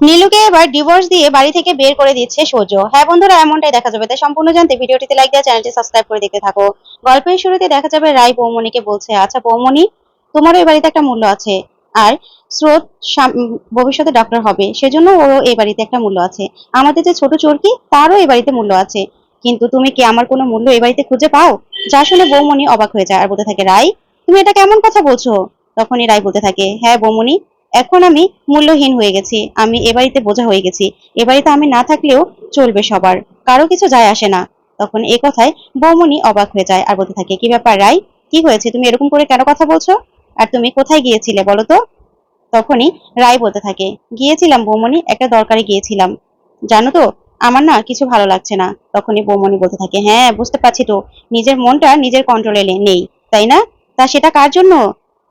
নীলুকে এবার ডিভোর্স দিয়ে বাড়ি থেকে বের করে দিচ্ছে সূর্য। হ্যাঁ বন্ধুরা, এমনটাই দেখা যাবে। তাই সম্পূর্ণ জানতে ভিডিওটিতে লাইক দেওয়া চ্যানেলটি সাবস্ক্রাইব করে দেখতে থাকো। গল্পের শুরুতে দেখা যাবে রায় বৌমণিকে বলছে আচ্ছা বৌমণি তোমারও এই বাড়িতে একটা মূল্য আছে। আর স্রোত ভবিষ্যতে ডক্টর হবে। সেজন্য ওরও এই বাড়িতে একটা মূল্য আছে। আমাদের যে ছোট চোরকি, তারও এই বাড়িতে মূল্য আছে। কিন্তু তুমি কি আমার কোনো মূল্য এই বাড়িতে খুঁজে পাও? যা শুনে বৌমণি অবাক হয়ে যায় আর বলতে থাকে, রায়, তুমি এটা কেমন কথা বলছো? তখনই রায় বলতে থাকে হ্যাঁ বৌমণি এখন আমি মূল্যহীন হয়ে গেছি, আমি এ বাড়িতে বোঝা হয়ে গেছি। এ বাড়িতে আমি না থাকলেও চলবে সবার, কারও কিছু যায় আসে না। তখন এ কথায় বৌমনি অবাক হয়ে যায় আর বলতে থাকে, কি ব্যাপার রাই? কি হয়েছে? তুমি এরকম করে কেন কথা বলছো? আর তুমি কোথায় গিয়েছিলে বলো তো? তখনই রায় বলতে থাকে, গিয়েছিলাম বৌমনি একটা দরকারে গিয়েছিলাম। জানো তো, আমার না কিছু ভালো লাগছে না। তখনই বৌমনি বলতে থাকে হ্যাঁ বুঝতে পারছি তো, নিজের মনটা নিজের কন্ট্রোলে নেই, তাই না? তা সেটা কার জন্য?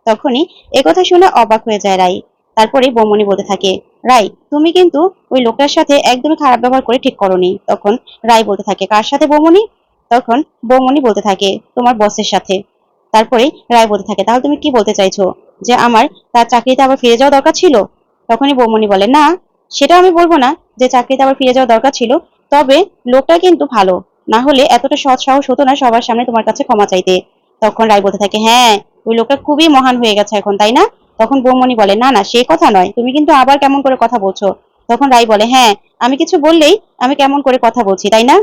তখনই একথা শুনে অবাক হয়ে যায় রাই। তারপরে বৌমনি বলতে থাকে, রাই, তুমি কিন্তু ওই লোকটার সাথে একদমই খারাপ ব্যবহার করে ঠিক করনি। তখন রাই বলতে থাকে, কার সাথে বৌমনি? তখন বৌমনি বলতে থাকে, তোমার বসের সাথে। তারপরে রায় বলতে থাকে, তাহলে তুমি কি বলতে চাইছো? যে আমার তার চাকরিতে আবার ফিরে যাওয়া দরকার ছিল? তখনই বৌমনি বলে, না, সেটা আমি বলব না যে চাকরিতে আবার ফিরে যাওয়া দরকার ছিল, তবে লোকটা কিন্তু ভালো। না হলে এতটা সৎ সাহস হতো না সবার সামনে তোমার কাছে ক্ষমা চাইতে। তখন রায় বলতে থাকে হ্যাঁ ওই লোকটা খুবই মহান হয়ে গেছে এখন, তাই না? তখন বৌমনি বলে, না না, সে কথা নয়। তুমি কিন্তু আবার কেমন করে কথা বলছো? তখন রাই বলে হ্যাঁ আমি কিছু বললেই আমি কেমন করে কথা বলছি, তাই না?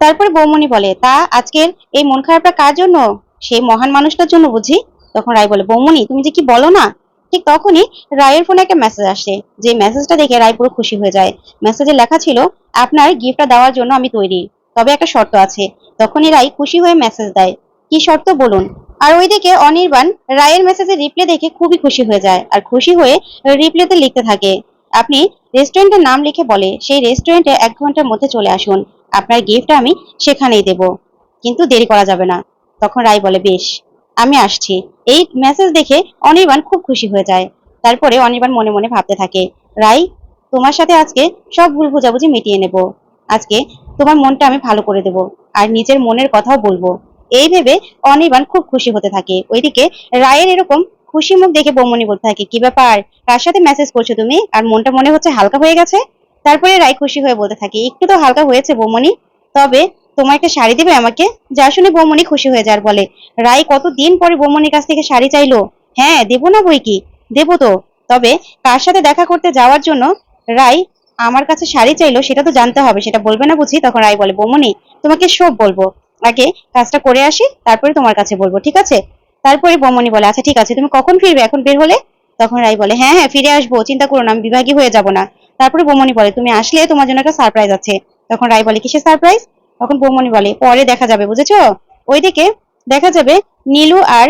তারপরে বৌমনি বলে, তা আজকের এই মন খারাপটা কার জন্য? সেই মহান মানুষটার জন্য বুঝি? তখন রায় বলে বৌমনি তুমি যে কি বলো না? ঠিক তখনই রায়ের ফোনে একটা মেসেজ আসে। যে মেসেজটা দেখে রায় পুরো খুশি হয়ে যায়। মেসেজে লেখা ছিল, আপনার গিফটটা দেওয়ার জন্য আমি তৈরি। তবে একটা শর্ত আছে। তখনই রায় খুশি হয়ে মেসেজ দেয়। কি শর্ত? বলুন। আর ওইদিকে অনির্বাণ রায়ের মেসেজে রিপ্লে দেখে খুবই খুশি হয়ে যায় আর খুশি হয়ে রিপ্লেতে লিখতে থাকে। আপনি রেস্টুরেন্টের নাম লিখে বলে সেই রেস্টুরেন্টে এক ঘণ্টার মধ্যে চলে আসুন। আপনার গিফট আমি সেখানেই দেব। কিন্তু দেরি করা যাবে না। তখন রায় বলে, বেশ, আমি আসছি। এই মেসেজ দেখে অনির্বাণ খুব খুশি হয়ে যায়। তারপরে অনির্বাণ মনে মনে ভাবতে থাকে রাই তোমার সাথে আজকে সব ভুল বোঝাবুঝি মিটিয়ে নেব। আজকে তোমার মনটা আমি ভালো করে দেব। আর নিজের মনের কথাও বলব। এই ভেবে অনির্বাণ খুব খুশি হতে থাকে। ওইদিকে রায়ের এরকম খুশি মুখ দেখে বৌমনি বলতে থাকে, কি ব্যাপার? কার সাথে মেসেজ করছ তুমি? আর মনটা মনে হচ্ছে হালকা হয়ে গেছে? তারপরে রায় খুশি হয়ে বলতে থাকে, একটু তো হালকা হয়েছে বৌমনি। তবে তোমার একটা শাড়ি দেবে আমাকে? যা শুনে বৌমনি খুশি হয়ে যায় বলে, রায় কতদিন পরে বৌমনির কাছ থেকে শাড়ি চাইলো? হ্যাঁ দেবো না বই কি? দেবো তো। তবে কার সাথে দেখা করতে যাওয়ার জন্য রায় আমার কাছে শাড়ি চাইলো, সেটা তো জানতে হবে, সেটা বলবে না বুঝি? তখন রায় বলে, বৌমনি, তোমাকে সব বলব। আগে কাজটা করে আসি, তারপরে তোমার কাছে বলব, ঠিক আছে? তারপরে বৌমনি বলে আচ্ছা ঠিক আছে, তুমি কখন ফিরবে? এখন বের হলে? তখন রাই বলে হ্যাঁ হ্যাঁ ফিরে আসব, চিন্তা করো না, আমি বিভাগী হয়ে যাব না। তারপরে বৌমনি বলে, তুমি আসলে তোমার জন্য একটা সারপ্রাইজ আছে। তখন রাই বলে, কিসের সারপ্রাইজ তখন বৌমনি বলে, পরে দেখা যাবে, বুঝেছ? ওইদিকে দেখা যাবে নীলু আর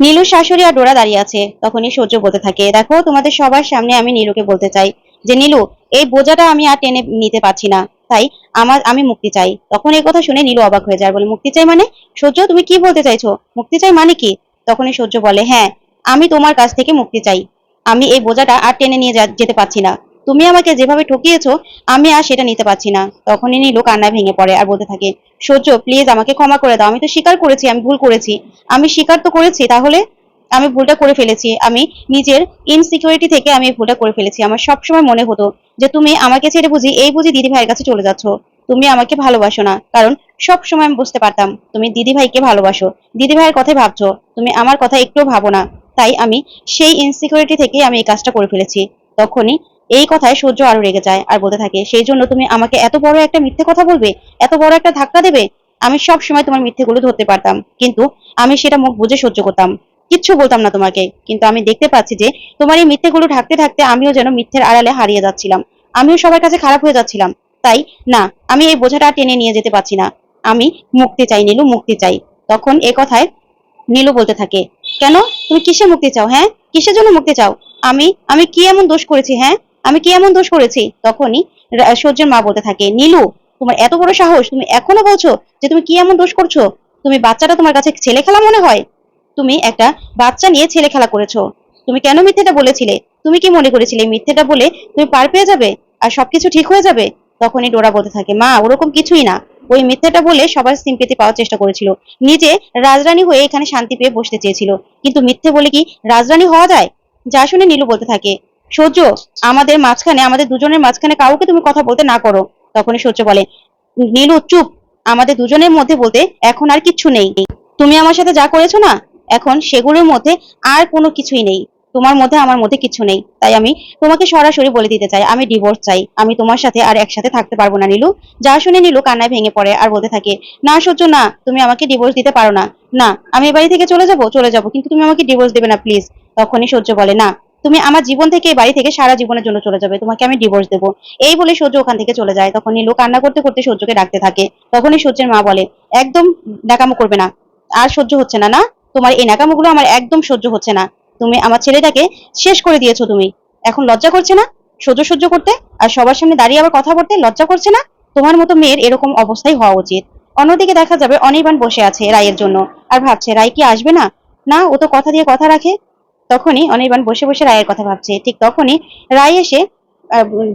নীলু শাশুড়ি আর ডোরা দাঁড়িয়ে আছে। তখনই সহ্য বলতে থাকে, দেখো, তোমাদের সবার সামনে আমি নীলুকে বলতে চাই। যে, নীলু, এই বোঝাটা আমি আর টেনে নিতে পারছি না। তাই আমার, আমি মুক্তি চাই। তখন এই কথা শুনে নীলু অবাক হয়ে যায়। বলে, মুক্তি চাই মানে? সূর্য, তুমি কি বলতে চাইছো? মুক্তি চাই মানে কি? তখনই সূর্য বলে হ্যাঁ আমি তোমার কাছ থেকে মুক্তি চাই। আমি এই বোঝাটা আর টেনে নিয়ে যেতে পারছি না। তুমি আমাকে যেভাবে ঠকিয়েছো, আমি আর সেটা নিতে পারছি না। তখনই নীলু কান্নায় ভেঙে পড়ে আর বলতে থাকে, সূর্য প্লিজ আমাকে ক্ষমা করে দাও। আমি তো স্বীকার করেছি, আমি ভুল করেছি। আমি স্বীকার তো করেছি, তাহলে আমি ভুলটা করে ফেলেছি, আমি নিজের ইনসিকিউরিটি থেকে আমি ভুলটা করে ফেলেছি। আমার সবসময় মনে হতো যে তুমি আমাকে ছেড়ে বুঝি, এই বুঝি দিদি ভাইয়ের কাছে চলে যাচ্ছ। তুমি আমাকে ভালোবাসো না, কারণ সব সময় আমি বুঝতে পারতাম, তুমি দিদি ভাইকে ভালোবাসো। দিদি ভাইয়ের কথাই ভাবছ, তুমি আমার কথা একটুও ভাবো না। তাই আমি সেই ইনসিকিউরিটি থেকে আমি এই কাজটা করে ফেলেছি। তখনই এই কথায় সূর্য আরও রেগে যায় আর বলতে থাকে, সেই জন্য তুমি আমাকে এত বড় একটা মিথ্যে কথা বলবে? এত বড় একটা ধাক্কা দেবে? আমি সব সময় তোমার মিথ্যেগুলো ধরতে পারতাম, কিন্তু আমি সেটা মুখ বুঝে সহ্য করতাম। কিচ্ছু বলতাম না তোমাকে। কিন্তু আমি দেখতে পাচ্ছি যে তোমার এই মিথ্যেগুলো ঢাকতে ঢাকতে আমিও যেন মিথ্যের আড়ালে হারিয়ে যাচ্ছিলাম। আমিও সবার কাছে খারাপ হয়ে যাচ্ছিলাম। তাই না, আমি এই বোঝাটা টেনে নিয়ে যেতে পারছি না। আমি মুক্তি চাই, নীলু মুক্তি চাই। তখন এ কথায় নীলু বলতে থাকে, কেন? তুমি কিসে মুক্তি চাও হ্যাঁ? কিসের জন্য মুক্তি চাও? আমি আমি কি এমন দোষ করেছি হ্যাঁ? আমি কি এমন দোষ করেছি? তখনই সূর্যের মা বলতে থাকে, নীলু, তোমার এত বড় সাহস, তুমি এখনও বলছো যে তুমি কি এমন দোষ করছ? তুমি বাচ্চাটা তোমার কাছে ছেলে খেলা মনে হয়? তুমি একটা বাচ্চা নিয়ে ছেলে খেলা করেছ। তুমি কেন মিথ্যেটা বলেছিলে? তুমি কি মনে করেছিলে মিথ্যেটা বলে তুমি পার পেয়ে যাবে? আর সবকিছু ঠিক হয়ে যাবে? তখনই ডোরা বলতে থাকে, মা, ওরকম কিছুই না। ওই মিথ্যেটা বলে সবার সিম্পেতি পাওয়ার চেষ্টা করেছিল। নিজে রাজরানী হয়ে এখানে শান্তি পেয়ে বসতে চেয়েছিল। কিন্তু মিথ্যে বলে কি রাজরানী হওয়া যায়? যা শুনে নীলু বলতে থাকে, সূর্য, আমাদের মাঝখানে, আমাদের দুজনের মাঝখানে কাউকে তুমি কথা বলতে না করো। তখনই সূর্য বলে, নীলু, চুপ। আমাদের দুজনের মধ্যে বলতে এখন আর কিচ্ছু নেই। তুমি আমার সাথে যা করেছ না এখন সেগুলোর মধ্যে আর কোনো কিছুই নেই। তোমার মধ্যে আমার মধ্যে কিছু নেই। তাই আমি তোমাকে সরাসরি বলে দিতে চাই, আমি ডিভোর্স চাই। আমি তোমার সাথে আর একসাথে থাকতে পারব না, নীলু। যা শুনে নীলু কান্নায় ভেঙে পড়ে আর বলতে থাকে, না সহ্য না, তুমি আমাকে ডিভোর্স দিতে পারো না। না, আমি এ বাড়ি থেকে চলে যাব চলে যাব, কিন্তু তুমি আমাকে ডিভোর্স দেবে না প্লিজ তখনই সহ্য বলে, না, তুমি আমার জীবন থেকে এই বাড়ি থেকে সারা জীবনের জন্য চলে যাবে, তোমাকে আমি ডিভোর্স দেবো। এই বলে সূর্য ওখান থেকে চলে যায়। তখন নীলু কান্না করতে করতে সূর্যকে ডাকতে থাকে। তখনই সূর্যের মা বলে, একদম ডাকামো করবে না। আর সহ্য হচ্ছে না না? তোমার এই নাকামোগুলো আমার একদম সহ্য হচ্ছে না। তুমি আমার ছেলেটাকে শেষ করে দিয়েছ তুমি। এখন লজ্জা করছে না? সহ্য সহ্য করতে? আর সবার সামনে দাঁড়িয়ে আবার কথা বলতে লজ্জা করছে না? তোমার মতো মেয়ের এরকম অবস্থাই হওয়া উচিত। অন্যদিকে দেখা যাবে অনির্বাণ বসে আছে রায়ের জন্য। আর ভাবছে, রায় কি আসবে না? না, ও তো কথা দিয়ে কথা রাখে। তখনই অনির্বাণ বসে বসে রায়ের কথা ভাবছে। ঠিক তখনই রায় এসে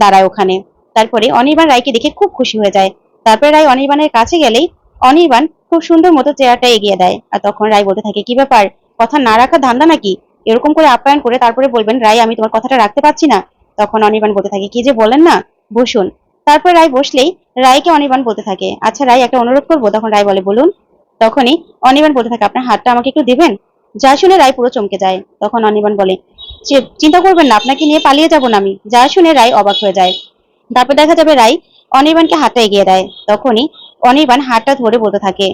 দাঁড়ায় ওখানে। তারপরে অনির্বাণ রায়কে দেখে খুব খুশি হয়ে যায়। তারপরে রায় অনির্বাণের কাছে গেলেই অনির্বাণ খুব সুন্দর মতো চেয়ারটা এগিয়ে দেয়। আর তখন রায় বলতে থাকে, কি ব্যাপার? কথা না রাখার ধান্দা নাকি? এরকম করে আপ্যায়ন করে তারপরে বলবেন, রায়, আমি তোমার কথাটা রাখতে পারছি না। তখন অনির্বাণ বলতে থাকে, কি যে বলেন না? বসুন। তারপর রায় বসলেই রায়কে অনির্বাণ বলতে থাকে আচ্ছা রায়, একটা অনুরোধ করব। তখন রায় বলে, বলুন। তখনই অনির্বাণ বলতে থাকে, আপনার হাতটা আমাকে একটু দিবেন? যা শুনে রায় পুরো চমকে যায়। তখন অনির্বাণ বলে "চি- চিন্তা করবেন না, আপনাকে নিয়ে পালিয়ে যাব না আমি। যা শুনে রায় অবাক হয়ে যায়। তারপর দেখা যাবে রায় অনির্বাণকে হাতটা এগিয়ে দেয়। তখনই অনির্বাণ হাতটা ধরে বলতে থাকে,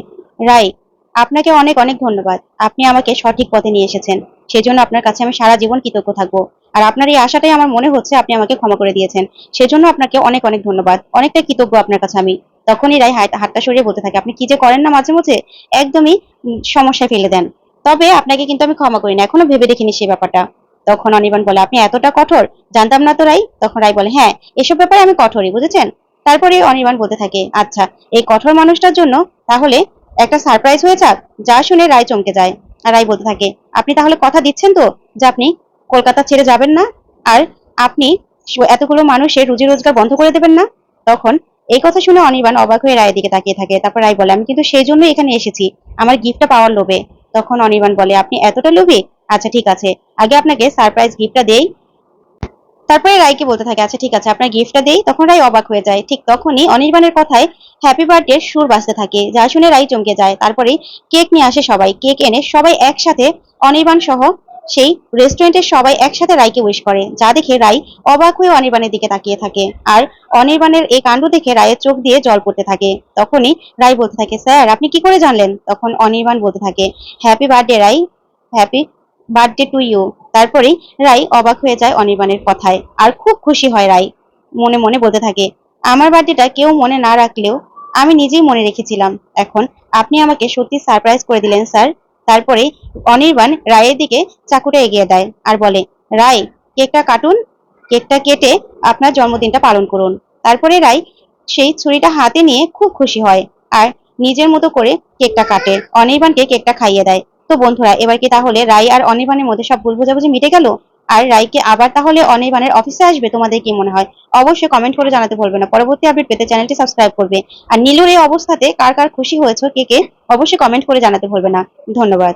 রাই, আপনাকে অনেক অনেক ধন্যবাদ। আপনি আমাকে সঠিক পথে নিয়ে এসেছেন। সেজন্য আপনার কাছে আমি সারা জীবন কৃতজ্ঞ থাকব। আর আপনার এই আশাটাই আমার মনে হচ্ছে আপনি আমাকে ক্ষমা করে দিয়েছেন। সেজন্য আপনাকে অনেক অনেক ধন্যবাদ। অনেকটা কৃতজ্ঞ আপনার কাছে আমি। তখনই হাত- হাতটা সরিয়ে বলতে থাকে, আপনি কি যে করেন না মাঝে মাঝে, একদমই সমস্যায় ফেলে দেন। তবে আপনাকে কিন্তু আমি ক্ষমা করি না। এখনও ভেবে দেখিনি সেই ব্যাপারটা। তখন অনির্বাণ বলে, আপনি এতটা কঠোর? জানতাম না তো রাই। তখন রাই বলে হ্যাঁ এসব ব্যাপারে আমি কঠোরই, বুঝেছেন? তারপরে অনির্বাণ বলতে থাকে আচ্ছা এই কঠোর মানুষটার জন্য তাহলে একটা সারপ্রাইজ হয়ে যাক যা শুনে রায় চমকে যায়। আর রায় বলতে থাকে, আপনি তাহলে কথা দিচ্ছেন তো যে আপনি কলকাতা ছেড়ে যাবেন না? আর আপনি এতগুলো মানুষের রুজি রোজগার বন্ধ করে দেবেন না? তখন এই কথা শুনে অনির্বাণ অবাক হয়ে রায়ের দিকে তাকিয়ে থাকে। তারপর রায় বলে, আমি কিন্তু সেই জন্য এখানে এসেছি, আমার গিফটটা পাওয়ার লোভে। তখন অনির্বাণ বলে, আপনি এতটা লোভী? আচ্ছা ঠিক আছে, আগে আপনাকে সারপ্রাইজ গিফটটা দেই। তারপরে রায়কে বলতে থাকে আচ্ছা ঠিক আছে, আপনার গিফটটা দেই। তখন রায় অবাক হয়ে যায়। ঠিক তখনই অনির্বাণের কথায় হ্যাপি বার্থডে সুর বাজতে থাকে, যা শুনে রাই চমকে যায়। তারপরে কেক নিয়ে আসে সবাই। কেক এনে সবাই একসাথে, অনির্বাণ সহ সেই রেস্টুরেন্টের সবাই একসাথে রায়কে উইশ করে, যা দেখে রাই অবাক হয়ে অনির্বাণের দিকে তাকিয়ে থাকে। আর অনির্বাণের এই কাণ্ড দেখে রায়ের চোখ দিয়ে জল পড়তে থাকে। তখনই রাই বলতে থাকে, স্যার, আপনি কি করে জানলেন? তখন অনির্বাণ বলতে থাকে happy birthday Rai happy birthday to you তারপরেই রাই অবাক হয়ে যায় অনির্বাণের কথায়। আর খুব খুশি হয় রাই। মনে মনে বলতে থাকে, আমার বার্থডেটা কেউ মনে না রাখলেও আমি নিজেই মনে রেখেছিলাম। এখন আপনি আমাকে সত্যি সারপ্রাইজ করে দিলেন স্যার তারপরে অনির্বাণ রায়ের দিকে চাকুটা এগিয়ে দেয় আর বলে রায় কেকটা কাটুন। কেকটা কেটে আপনার জন্মদিনটা পালন করুন। তারপরে রায় সেই ছুরিটা হাতে নিয়ে খুব খুশি হয় আর নিজের মতো করে কেকটা কাটে। অনির্বাণকে কেকটা খাইয়ে দেয়। তো বন্ধুরা, এবার কি তাহলে রাই আর অনির্বাণের মধ্যে সব ভুল বোঝাবুঝি মিটে গেল? আর রাইকে আবার তাহলে অনির্বাণের অফিসে আসবে? তোমাদের কি মনে হয়? অবশ্যই কমেন্ট করে জানাতে ভুলবে না। পরবর্তী আপডেট পেতে চ্যানেলটি সাবস্ক্রাইব করবে। আর নীলুর এই অবস্থাতে কার কার খুশি হয়েছে, কে কে, অবশ্যই কমেন্ট করে জানাতে ভুলবে না। ধন্যবাদ।